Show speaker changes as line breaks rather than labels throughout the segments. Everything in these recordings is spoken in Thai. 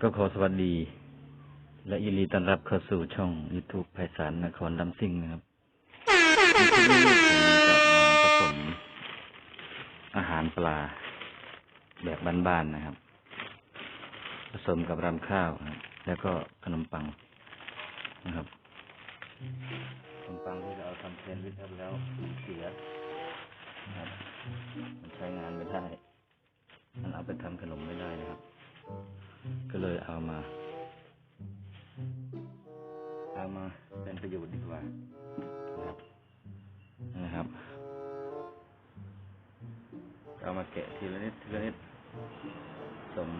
ก็ขอสวัสดี และยินดีต้อนรับเข้าสู่ช่อง YouTube ไพศาลนครดำซิ่งนะครับในนี้ผมจะมาผสมอาหารปลาแบบบ้านๆนะครับ ผสมกับรำข้าวครับแล้วก็ขนมปังนะครับขนมปังที่เราทำแซนด์วิชแล้วเสียนะครับมันใช้งานไม่ได้ มันเอาไปทำขนมไม่ได้นะครับ ก็เลยเอามา เอามาเป็นประโยชน์ดีกว่านะครับนะครับเอามาแกะทีละนิดทีละนิดผสม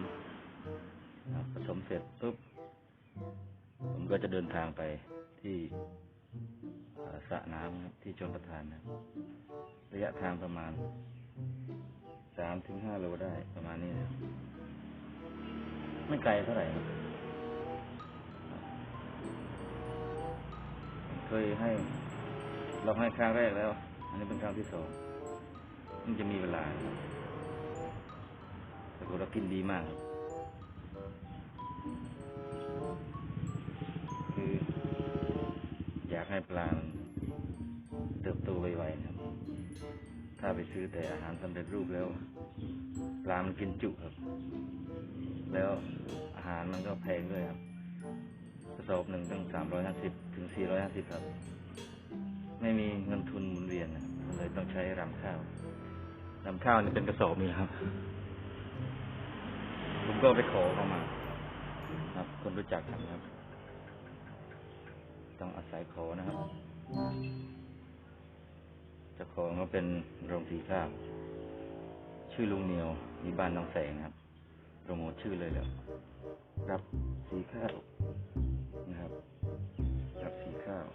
ผสมเสร็จปุ๊บผมก็จะเดินทางไปที่สระน้ำที่ชนประทานนะระยะทางประมาณสามถึงห้าโลได้ประมาณนี้นะ ไม่ไกลเท่าไหร่ เคยให้ลองให้ครั้งแรกแล้ว อันนี้เป็นครั้งที่สองมันจะมีเวลาแต่ก็เรากินดีมาก คือ อยากให้ปลามันเติบโตไวๆครับ ถ้าไปซื้อแต่อาหารสำเร็จรูปแล้วปลามันกินจุครับ แล้วอาหารมันก็แพงด้วยครับกระสอบหนึ่งตั้งสามร้อยห้าสิบถึงสี่ร้อยห้าสิบครับ ไม่มีเงินทุนหมุนเวียนนะครับเลยต้องใช้รำข้าวรำข้าวนี่เป็นกระสอบนี่ครับผมก็ไปขอเข้ามา ครับ คนรู้จักกันครับ ต้องอาศัยขอนะครับ เจ้าของก็เป็นโรงสีข้าวชื่อลุงเหนียวมีบ้านน้องแสงครับโปรโมทชื่อเลยแล้วรับสีข้าวนะครับ รับสีข้าว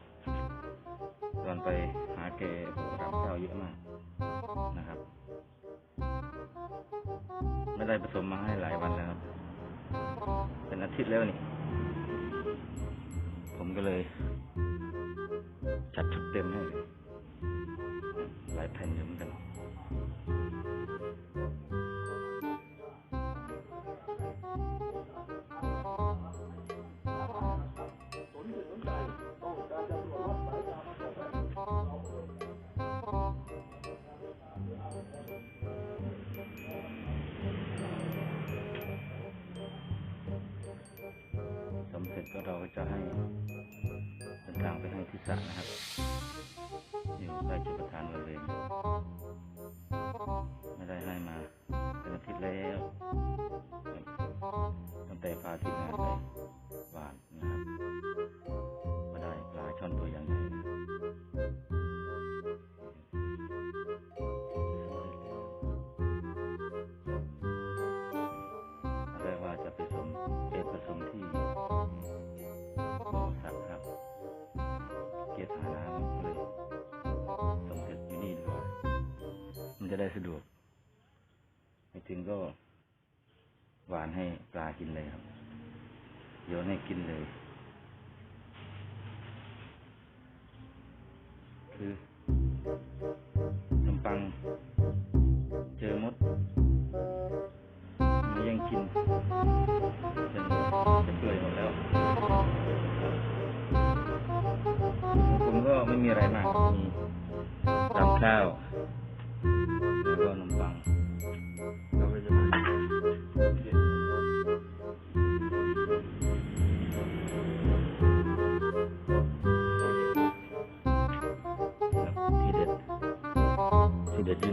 ตอนไปหาแกรับข้าวเยอะมากนะครับ ไม่ได้ผสมมาให้หลายวันแล้วครับ เป็นอาทิตย์แล้วนี่ ผมก็เลย จัดชุดเต็มให้เลย ลายแผ่นอยู่เหมือนกันสำเร็จก็เราจะให้เดินทางไปให้ที่สระนะครับ ได้จุดประทานวันเลย ไม่ได้ให้มาเป็นอาทิตย์แล้วตั้งแต่พาทีมงานไป จะได้สะดวกไปถึงก็หวานให้ปลากินเลยครับโยนให้กินเลย คือ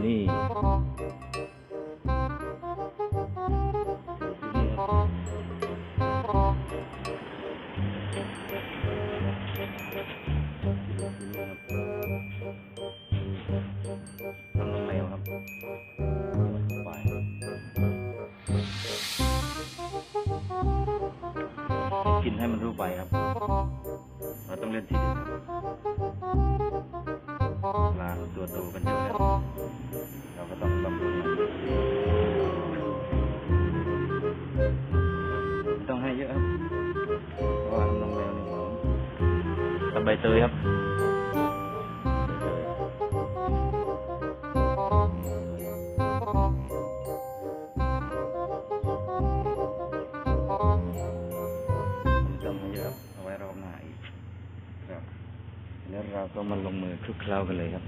นี่อยู่นี่ครัน้ำนมแมวครับไปกินให้มันรู้ไปครับ เราต้องเล่นทีเด็ดครับ ปลาตัวโตกันเยอะแล้วเราก็ต้องบำรุงมันต้องให้เยอะครับเพราะว่าน้ำนมแมวนี่หอมกับใบเตยครับ แล้วเราก็มาลงมือคลุกเคล้ากันเลยครับ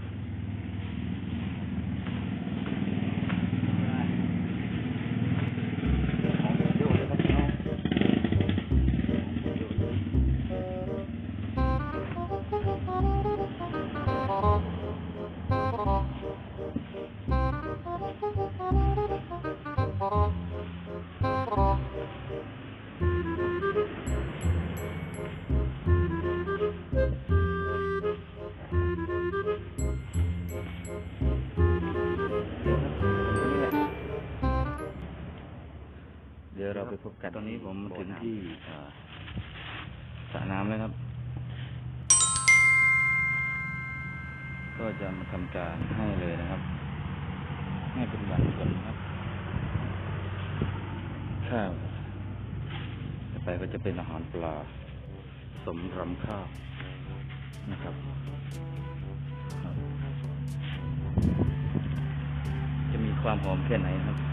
ไปพบกันตอนนี้ผมมาถึงที่อ่าสระน้ำแล้วครับ ก็จะมาทำการให้เลยนะครับ ให้เป็นวันก่อนนะครับ ข้าวต่อไปก็จะเป็นอาหารปลา สมรำข้าวนะครับครับจะมีความหอมแค่ไหนนะครับ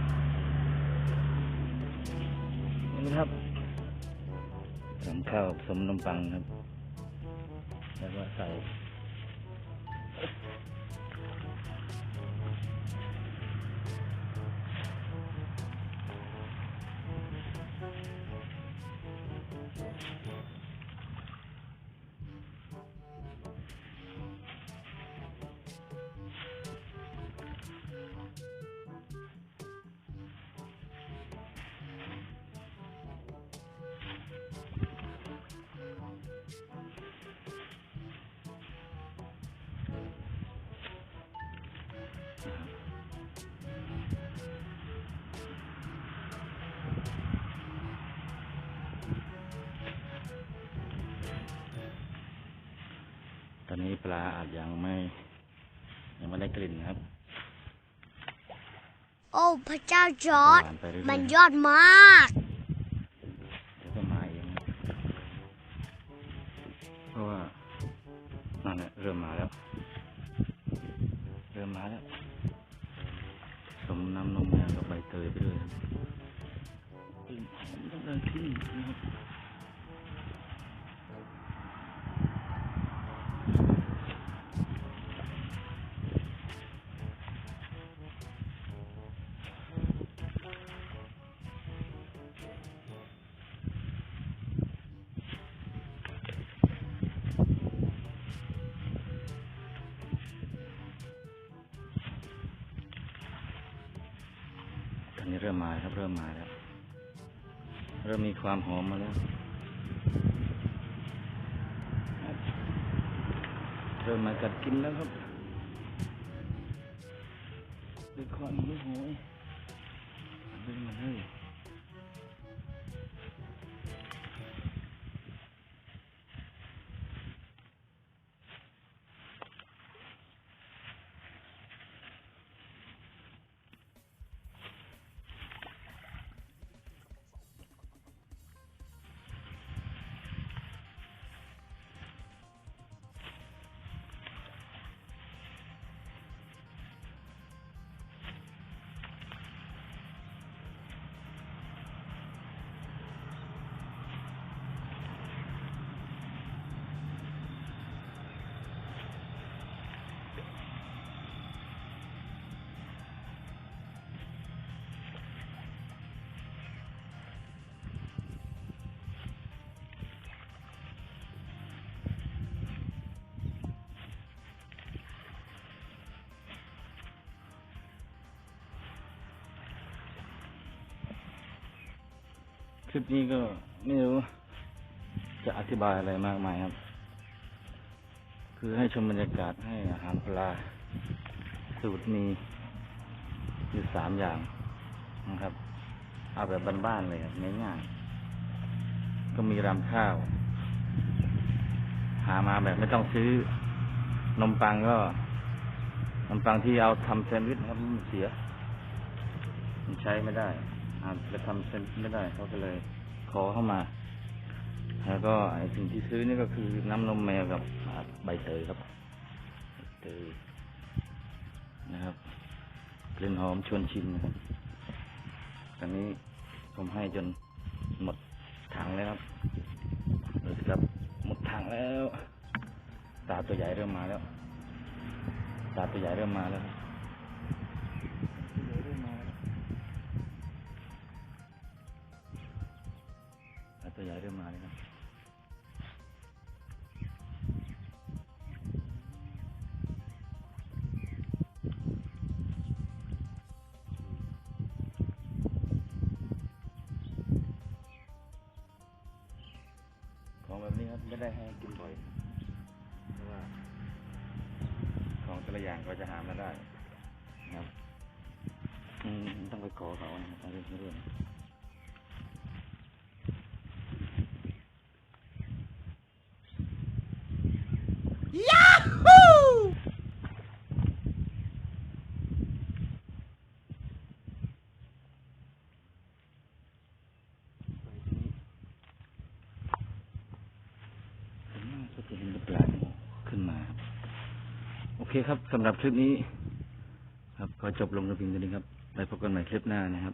ครับทำข้าวผสมนมปังครับ แล้วก็ใส่ อนนี้ปลาอาจยังไม่ ยังไม่ได้กลิ่นนะครับ
โอ้พระเจ้าจอร์ด
หวานไปเรื่อยๆ
มันยอดมาก
เดี๋ยวก็มาเองนะเพราะว่านั่นแหละเริ่มมาแล้ว เริ่มมาแล้วสมน้ำนมแมวกับใบเตยไปด้วยครับกลิ่นหอมตั้งแต่ที่นะครับ เริ่มมาครับ เริ่มมาแล้ว เริ่มมีความหอมมาแล้ว เริ่มมากัดกินแล้วครับด้วยความหิวโหยเริ่มมาเลย ลิปนี้ก็ไม่รู้ จะอธิบายอะไรมากมายครับ คือให้ชมบรรยากาศให้อาหารปลา สูตรมีอยู่สามอย่างนะครับ เอาแบบบ้านๆเลยครับง่ายๆก็มีรำข้าว หามาแบบไม่ต้องซื้อนมปังก็นมปังที่เอาทำแซนด์วิชนะครับมันเสีย มันใช้ไม่ได้าจะทำเซนไม่ได้เขาก็เลยขอเข้ามา แล้วก็ไอสิ่งที่ซื้อนี่ก็คือน้ำนมแมวกับใบเตยครับเตยนะครับกลิ่นหอมชวนชิมนะครับตอนนี้ผมให้จนหมดถังแล้วครับดูสิครับหมดถังแล้วปลาตัวใหญ่เริ่มมาแล้วปลาตัวใหญ่เริ่มมาแล้ว ตัวใหญ่เริ่มมาแล้วครับของแบบนี้ครับไม่ได้ให้กินบ่อยเพราะว่า ของแต่ละอย่างก็จะหามาได้นะครับต้องไปขอเขานะครับต้องเรื่องเรื่องไปทีนี้ ส่วนมากก็จะเห็นแต่ปลาหมอขึ้นมาครับโอ เคครับสำหรับคลิปนี้ ครับขอจบลงเพียงเท่านี้ครับไว้พบกันใหม่คลิปหน้านะครับ